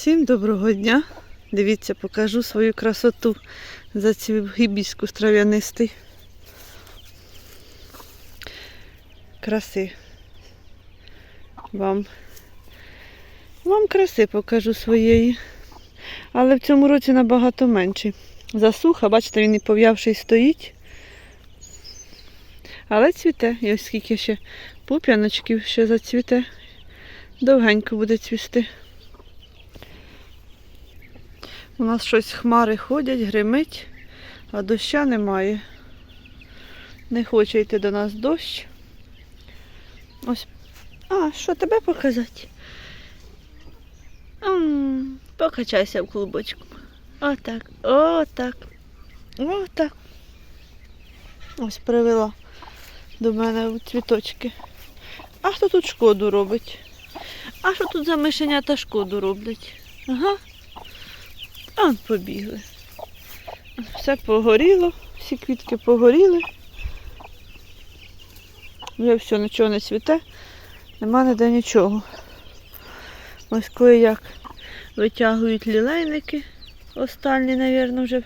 Всім доброго дня. Дивіться, покажу свою красоту. Зацвів гібіскус трав'янистий. Краси. Вам. Вам краси покажу своєї. Але в цьому році набагато менший. Засуха, бачите, він і пов'явший стоїть. Але цвіте. І скільки ще пуп'яночків ще зацвіте. Довгенько буде цвісти. У нас щось хмари ходять, гримить, а доща немає. Не хоче йти до нас дощ. Ось. А, що тебе показати? М, Покачайся в клубочку. Отак, отак, отак. Ось привела до мене у цвіточки. А хто тут шкоду робить? А що тут за мишенята шкоду роблять? Ага. А, побігли. Все погоріло, всі квітки погоріли. Вже все, нічого не цвіте, нема ніде нічого. Ось кое як витягують лілейники. Останні, мабуть, вже.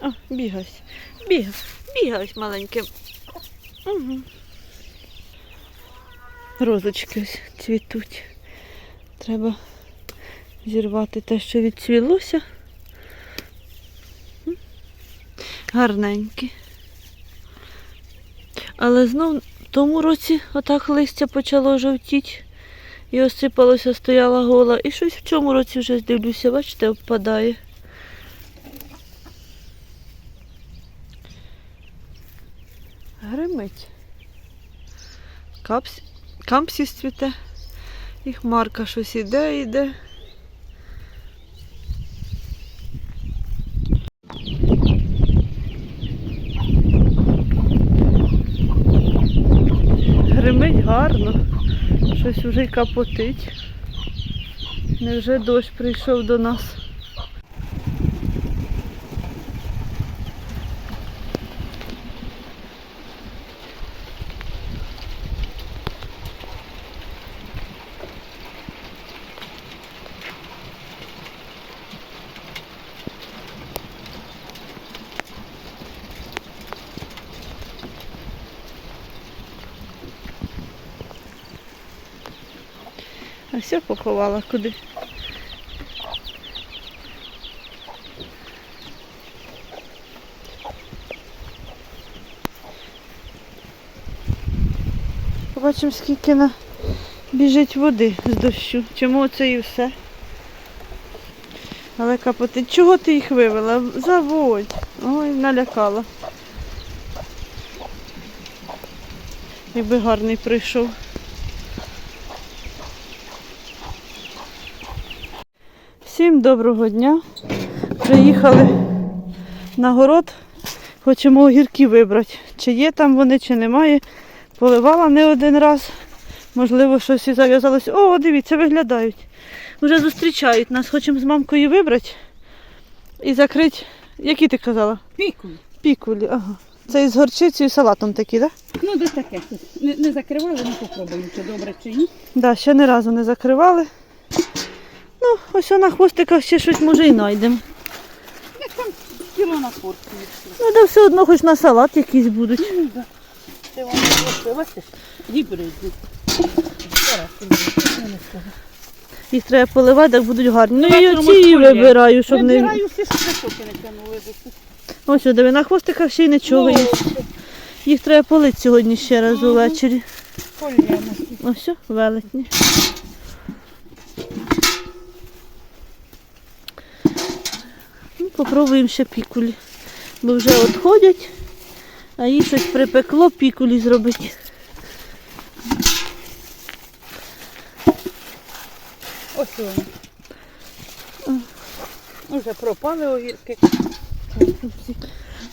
О, бігась. Бігав. Бігав маленьким. Угу. Розочки цвітуть. Треба зірвати те, що відцвілося. М. Гарненькі. Але знов в тому році отак листя почало жовтіти. І осипалося, стояла гола. І щось в цьому році вже дивлюся, бачите, обпадає. Гримить. Капс... Кампсіс цвіте. І хмарка щось іде, іде. Гримить гарно. Щось уже капотить. Невже дощ прийшов до нас? А все поховала куди? Побачимо, скільки на біжить води з дощу. Чому це і все? Але капоти, чого ти їх вивела? Заводь. Ой, налякала. Якби гарний прийшов. Всім доброго дня. Приїхали на город. Хочемо огірки вибрати. Чи є там вони, чи немає. Поливала не один раз. Можливо, щось і зав'язалось. О, дивіться, виглядають. Вже зустрічають нас. Хочемо з мамкою вибрати і закрити. Які ти казала? Пікуль. Пікулі. Ага. Це із горчицею і салатом такі, так? Да? Ну, десь таке. Не, не закривали, ну попробуємо, чи добре, чи ні. Да, ще ні разу не закривали. Ну, ось на хвостиках ще щось може і знайдемо. Як там кіло на порцію. Ну, да все одно хоч на салат якісь будуть. Ну, да. Ти воно просто, бачиш, гібридні. Зараз, не скажу. Їх треба поливати, так будуть гарні. Ну Давай і тому оці скоріше. вибираю, щоб не. Вибираю всі шпитоки не тягнули. Ось диви, на хвостиках ще й нічого є. Їх треба полити сьогодні ще раз Мгм. увечері. Кольяно. Ось, велетні. Попробуємо ще пікулі. Бо вже відходять, а їй щось припекло пікулі зробити. Ось вони. Уже пропали огірки.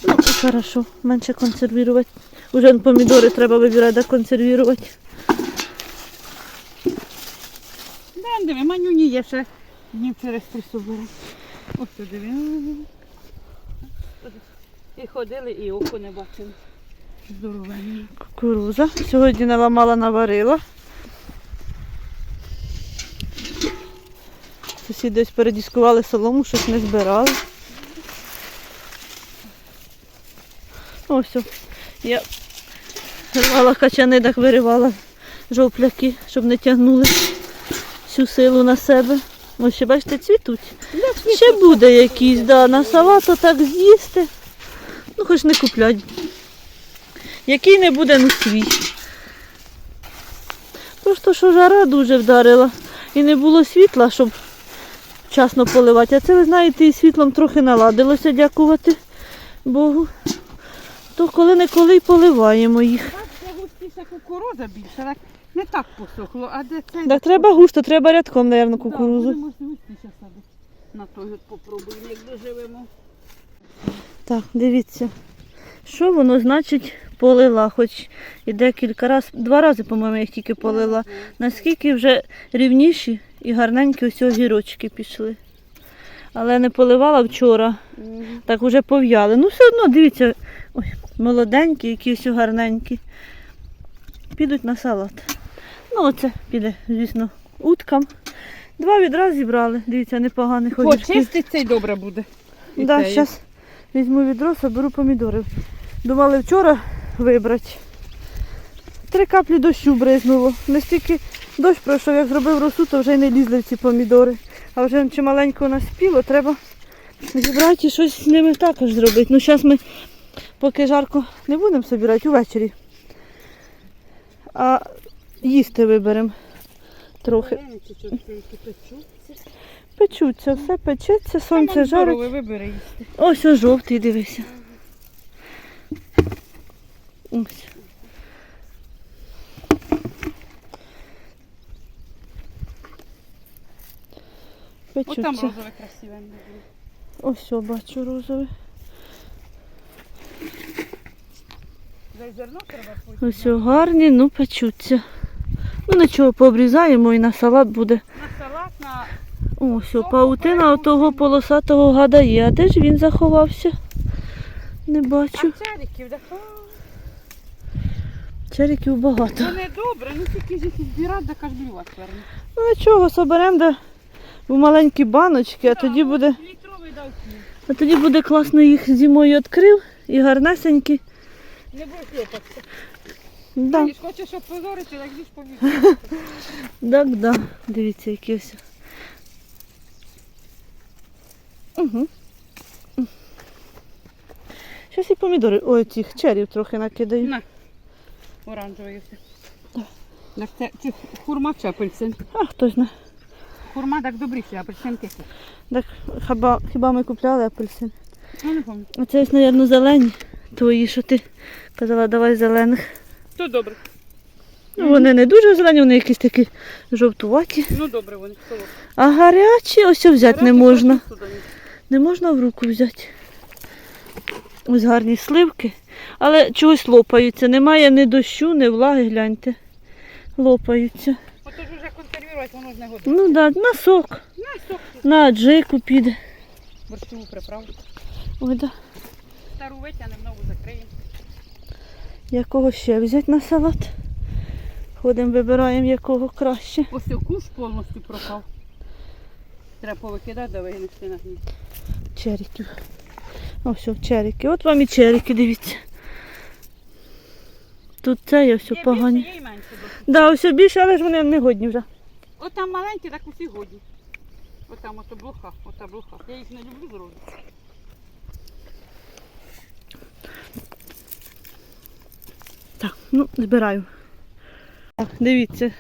Ну, хорошо, менше консервувати. Уже помідори треба вибирати, де консервувати. Диви, манюні є ще днів через три собери. Ось тут диви. І ходили, і око не бачили. Здоровенні. Кукуруза. Сьогодні наламала, наварила. Сусіди ось передіскували солому, щось не збирали. Ось. Я рвала качани, так виривала жовпляки, щоб не тягнули всю силу на себе. Ось ще бачите, цвітуть. Ще буде якийсь, да, на салат так з'їсти. Ну, хоч не куплять. Який не буде, ну свій. Просто що жара дуже вдарила і не було світла, щоб вчасно поливати. А це, ви знаєте, і світлом трохи наладилося, дякувати Богу. То коли-неколи й поливаємо їх. Це густіша кукуруза більше, так не так посохло, а де це? Так треба густо, треба рядком, мабуть, кукурузу. Так, будемо густіше садити. На той от попробуємо, як доживемо. Так, дивіться. Що воно значить полила, хоч і декілька разів, два рази, по-моєму, їх тільки полила. Наскільки вже рівніші і гарненькі ось огірочки пішли. Але не поливала вчора, так уже пов'яли. Ну, все одно, дивіться, ой, молоденькі, які ось гарненькі. Підуть на салат. Ну, оце піде, звісно, уткам. Два відра зібрали. Дивіться, непоганих огірків. Почиститься і добре буде. І Да, зараз візьму відро, соберу помідори. Думали вчора вибрати. Три каплі дощу бризнуло. Настільки дощ пройшов, як зробив росу, то вже й не лізли в ці помідори. А вже чималенько наспіло, треба зібрати і щось з ними також зробити. Ну, зараз ми поки жарко не будемо збирати увечері. А їсти виберемо трохи. Печуться, все печеться, сонце жарить. вибери їсти. Ось ось жовтий, дивися. Ось. От там Печуться. розове красиве. Ось о, бачу розовий. Дай зерно треба. Ось о, гарні, ну печуться. Ну нічого, пообрізаємо і на салат буде. На салат, на Ось о, паутина отого полосатого гада є. А де ж він заховався? Не бачу. а цариків, так о, Черіків багато. вони добре, ну тільки ж їх збирати, так аж блювати верне. Ну нічого, соберемо де в маленькі баночки, а тоді буде. Літровий дав. А тоді буде класно їх зимою відкрив і гарнесенькі. Не будеш лопатися. Да, Ти ж хочеш опозорити, так ж побіг. так, да. Дивіться, які ось. Угу. Щось і помідори. Ой, цих черів трохи накидаю. На. Оранжевий ось. Так це, це хурма чи апельсин? А хто знає. Хурма так добріше, апельсин кислий. Так хіба, хіба ми купляли апельсин? Ну не пам'ятаю. А це ось, мабуть, зелені. Твої, що ти казала, давай зелених. То добре. Ну, вони не дуже зелені, вони якісь такі жовтуваті. Ну добре вони, солодкі. А гарячі ось взяти не Гарячі, можна. туди. Не можна в руку взяти. Ось гарні сливки, але чогось лопаються. Немає ні дощу, ні влаги, гляньте. Лопаються. Ото ж вже консервувати, воно ж не годиться. Ну так, да, на сок, На сок, на аджику піде. борщову приправу. Ой, да. Стару витягнемо, нову закриємо. Якого ще взяти на салат? Ходимо, вибираємо якого краще. Ось куш повністю пропав. Треба повикидати, да винести на гній. Черіків. Ось о, черіки. От вам і черіки, дивіться. Тут це є все погані. більше, є і менше. досить. Да, ось більше, але ж вони не годні вже. От там маленькі, так усі годні. От там ото блоха, ота блоха. Я їх не люблю зроду. Так, ну, збираю. Так, дивіться.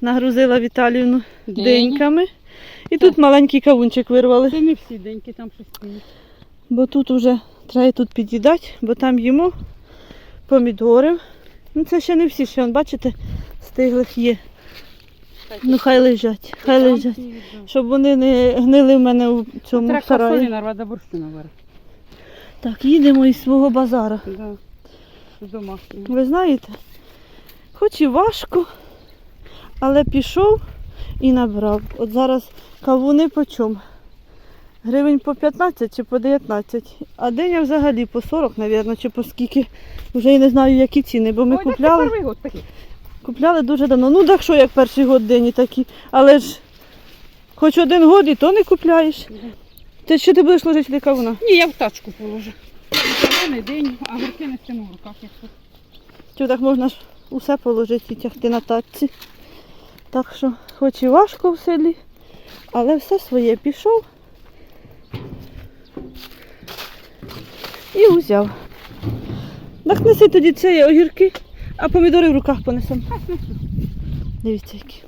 Нагрузила Віталіївну Дині. деньками. І тут маленький кавунчик вирвали. Це не всі деньки, там щось стоїть. Бо тут вже треба тут під'їдати, бо там їмо помідори. Ну це ще не всі, ще, бачите, стиглих є. Ну хай лежать, хай лежать. Щоб вони не гнили в мене у цьому Треба сараї. касолі нарвати, борщу наверх. Так, їдемо із свого базара. Да. З. Ви знаєте, хоч і важко, але пішов і набрав. От зараз кавуни по чому? Гривень по 15 чи по 19. А диня взагалі по 40, мабуть, чи по скільки. Вже і не знаю, які ціни, бо ми Ой, це купляли, перший год такий. купляли дуже давно. Ну так що, як перший год дині такі. Але ж Хоч один год і то не купляєш. Ти що ти будеш ложити кавуна? Ні, я в тачку положу. Зелений день, а гірки не стягну в руках, якщо. Так можна ж усе положити і тягти на татці. Так що, хоч і важко в селі, але все своє пішов і узяв. Так неси тоді ці огірки, а помідори в руках понесемо. Дивіться які.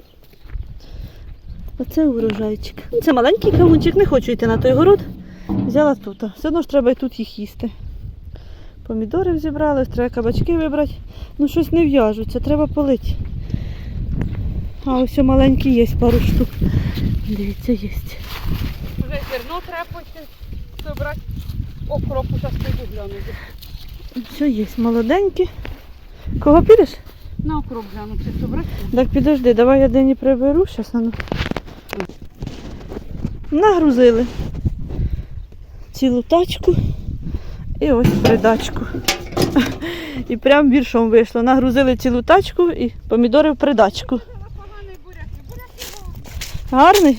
Оце урожайчик. Це маленький кавунчик, не хочу йти на той город. Взяла тут. Все одно ж треба і тут їх їсти. Помідори зібрали, треба кабачки вибрати. Ну щось не в'яжуться, треба полити. А ось маленькі є пару штук. Дивіться, є. Вже зерно треба потім собрати. Окропу зараз піду гляну. Все є, молоденькі. Кого підеш? На окроп гляну, чи собрати? Так підожди, давай я день приберу, щас ану. Нагрузили цілу тачку і ось придачку. І прям віршом вийшло. Нагрузили цілу тачку і помідори в придачку. Гарний?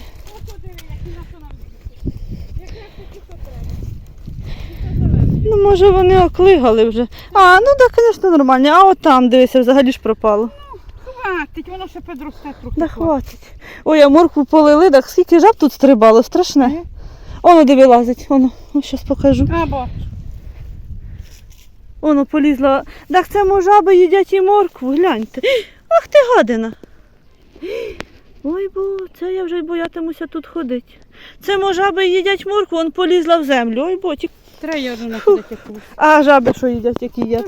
Ну, може, вони оклигали вже. А, ну так, звісно, нормально. А от там, дивися, взагалі ж пропало. Хватить, воно ще підросте трохи. Да хватить. Ой, а моркву полили, так скільки жаб тут стрибало, страшне. Оно диви лазить, воно, зараз покажу. А, бо. Воно полізла. Так це мо жаби їдять і моркву, гляньте. Ах ти гадина. Ой, бо це я вже боятимуся тут ходити. Це мо жаби їдять моркву, он полізла в землю. Ой, бо ті- Треба я якусь. А жаби що їдять, які їдять?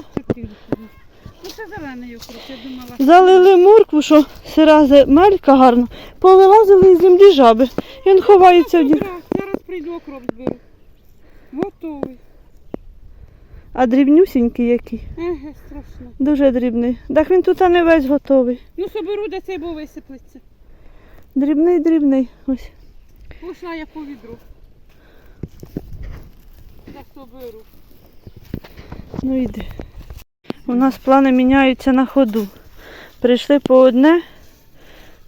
Ну це зелений окроп, я думала. Залили моркву, що сира земелька гарна, повилазили із землі жаби. Він ховається в дір. Прийду окроп зберу. Готовий. А дрібнюсінький який. Еге, страшно. Дуже дрібний. Так він тут не весь готовий. Ну соберу, де цей був висиплеться. Дрібний, дрібний. Ось. Пішла я по відру. Так соберу. Ну йди. У нас плани міняються на ходу. Прийшли по одне.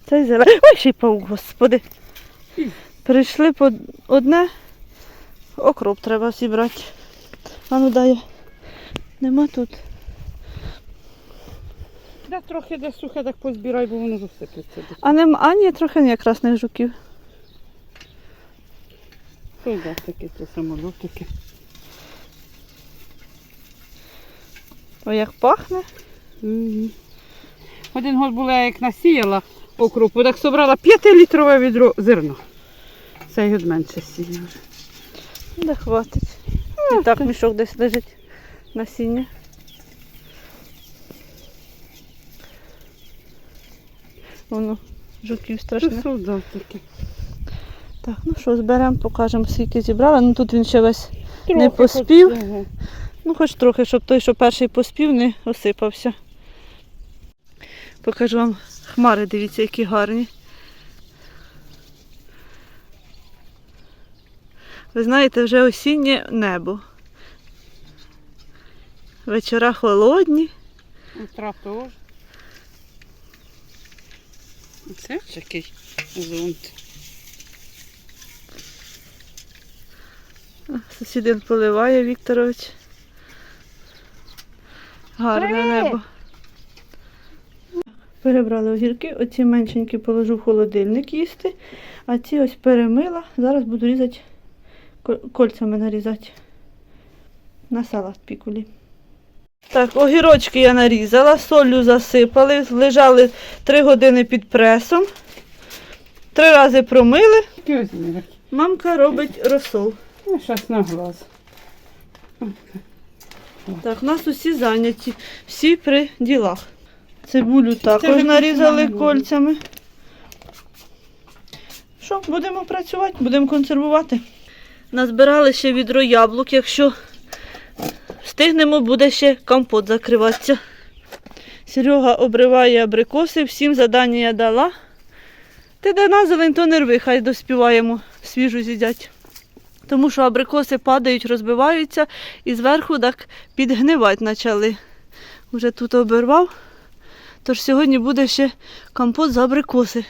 Цей зелений. Ой, ще й паук, господи. Прийшли по одне. Окроп треба зібрати. А ну дай. Нема тут. Да трохи де сухе, так позбирай, бо воно розсиплеться. А нема, а ні, трохи ні красних жуків. Солдатики, це самолітики. Ой, як пахне. Мгм. Один год була, як насіяла окропу, так собрала 5-літрове відро зерно. Цей год менше сіяв. вже. Да хватить. І так мішок десь лежить насіння. Воно жуків Це страшне. солдатики. Так, ну що, зберемо, покажемо, скільки зібрали. Ну тут він ще весь, Трохи Не поспів? хоч- Ага. ну хоч трохи, щоб той, що перший поспів, не осипався. Покажу вам хмари, дивіться, які гарні. Ви знаєте, вже осіннє небо. Вечора холодні. Утра теж. Це такий зонт. Сусідин поливає Вікторович. Гарне Привіт! небо. Перебрали огірки, оці меншенькі положу в холодильник їсти, а ці ось перемила. Зараз буду різати кольцями нарізати. На салат пікулі. Так, огірочки я нарізала, солью засипали, лежали 3 години під пресом. Три рази промили. Мамка робить розсол. Ну, щас на глаз. Так, у нас усі зайняті, всі при ділах. Цибулю також нарізали кольцями. Що, будемо працювати, будемо консервувати. Назбирали ще відро яблук, якщо встигнемо, буде ще компот закриватися. Серега обриває абрикоси, всім задання я дала. Ти де на зелень, то не рви, хай доспіваємо, свіжу з'їдять. Тому що абрикоси падають, розбиваються і зверху так підгнивати почали. Вже тут обірвав. Тож сьогодні буде ще компот з абрикоси.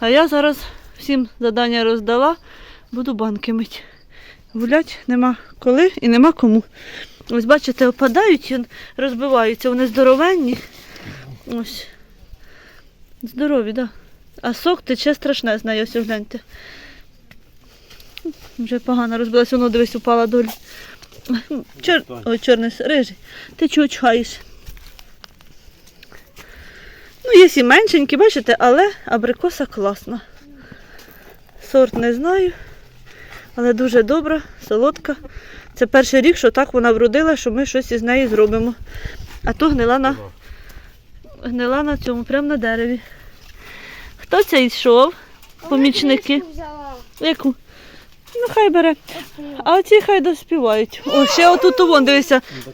А я зараз всім завдання роздала, буду банки мити. Гулять нема коли і нема кому. Ось бачите, опадають і розбиваються. Вони здоровенні. Ось. Здорові, так. Да. А сок тече страшне з нею, ось гляньте. Вже погано розбилася, воно дивись, упала долі. Чор... Ой, чорний, рижий. Ти чого чхаєш? Ну, є і меншенькі, бачите, але абрикоса класна. Сорт не знаю, але дуже добра, солодка. Це перший рік, що так вона вродила, що ми щось із неї зробимо. А то гнила на, гнила на цьому, прямо на дереві. Хто це йшов? Помічники. Яку? Ну, хай бере. А оці хай доспівають. О, ще отут вон, дивися, Ну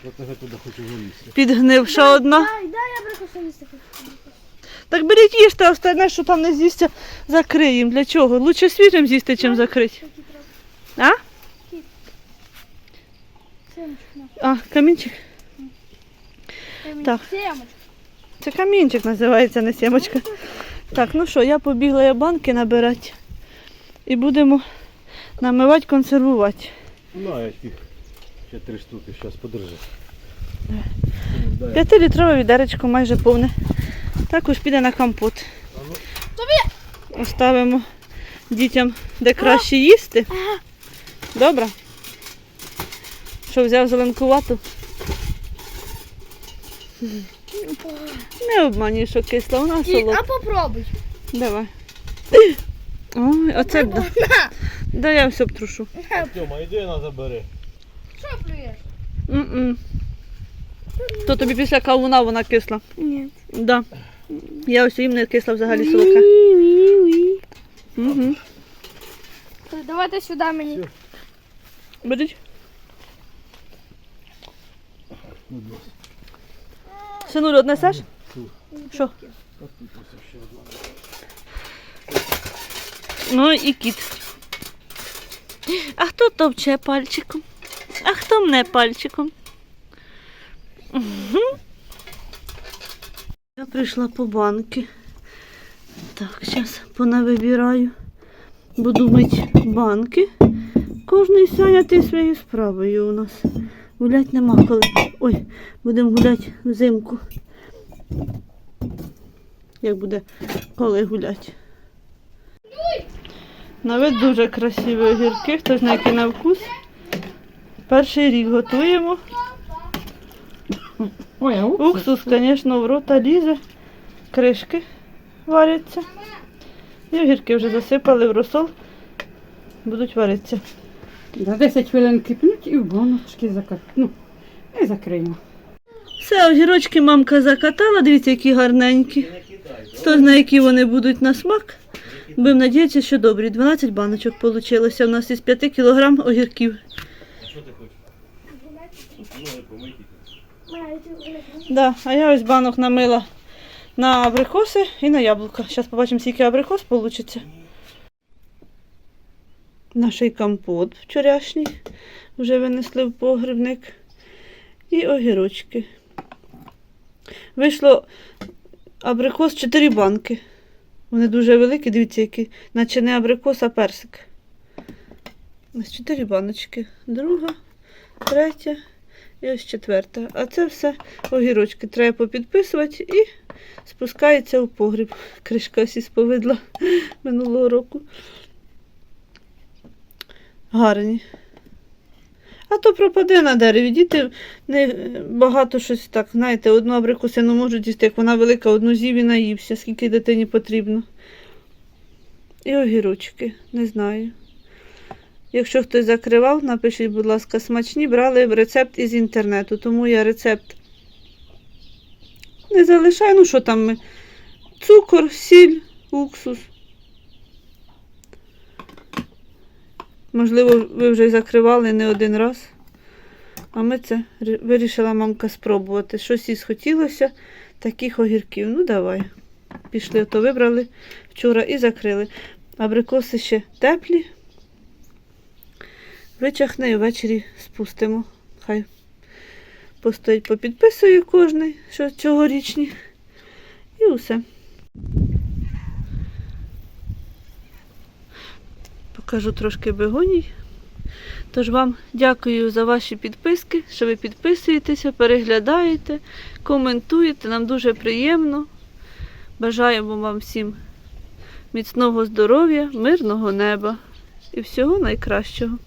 вилізти. підгнивша одна. Так беріть їжте, а остальне, що там не з'їсться, закриємо. Для чого? Лучше свіжим з'їсти, чим закрити. А? А, камінчик? Так. Це камінчик називається, не сімочка. Так, ну що, я побігла я банки набирати. І будемо намивати, консервувати. На, яких ще три штуки, зараз подержи. П'ятилітрове відеречко майже повне. Також піде на компот. Ну. Оставимо дітям, де краще їсти. Добре? Що взяв зеленкувату? Не обманюй, що кисла, вона І, а попробуй. Давай. Ой, оце б да. Да я все обтрушу. Тьома, іди на забери. Що плюєш? М-м. То тобі після кавуна вона кисла. Ні. Да. Я ось їм не кисла взагалі солодка. Угу. Давайте сюди мені. Беріть. Синулю, однесеш? Що? Ну і кіт. А хто товче пальчиком? А хто мне пальчиком? Я прийшла по банки. Так, зараз понавибираю. Буду мити банки. Кожний зайнятий своєю справою у нас. Гулять нема коли. Ой, будемо гуляти взимку. Як буде коли гулять. На вид дуже красиві огірки, хто знає, який на вкус. Перший рік готуємо. Ой, а уксус? Уксус, звісно, в рота лізе, кришки варяться. І огірки вже засипали в розсол, будуть варитися. За 10 хвилин кипнуть і в баночки закат. Ну, і закриємо. Все, огірочки мамка закатала, дивіться, які гарненькі. Хто знає, які вони будуть на смак. Будемо надіятися, що добрі. 12 баночок вийшло у нас із 5 кг огірків. Да, а я ось банок намила на абрикоси і на яблука. Зараз побачимо, скільки абрикос вийде. Наш компот вчорашній. Вже винесли в погребник. І огірочки. Вийшло абрикос 4 банки. Вони дуже великі, дивіться, які, наче не абрикос, а персик. Ось 4 баночки. Друга, третя і ось четверта. А це все огірочки. Треба попідписувати і спускається у погріб. Кришка ось із минулого року. Гарні. А то пропаде на дереві. Діти не багато щось так, знаєте, одну абрикосину можуть їсти, як вона велика, одну з'їв і наївся, скільки дитині потрібно. І огірочки, не знаю. Якщо хтось закривав, напишіть, будь ласка, смачні, брали рецепт із інтернету, тому я рецепт не залишаю. Ну, що там ми? Цукор, сіль, уксус. Можливо, ви вже закривали не один раз. А ми це вирішила мамка спробувати. Щось їй схотілося таких огірків. Ну, давай. Пішли, то вибрали вчора і закрили. Абрикоси ще теплі. Вичахне і ввечері спустимо. Хай постоїть, попідписує кожний, що цьогорічні. І усе. Покажу трошки бегоній. Тож вам дякую за ваші підписки, що ви підписуєтеся, переглядаєте, коментуєте. Нам дуже приємно. Бажаємо вам всім міцного здоров'я, мирного неба і всього найкращого.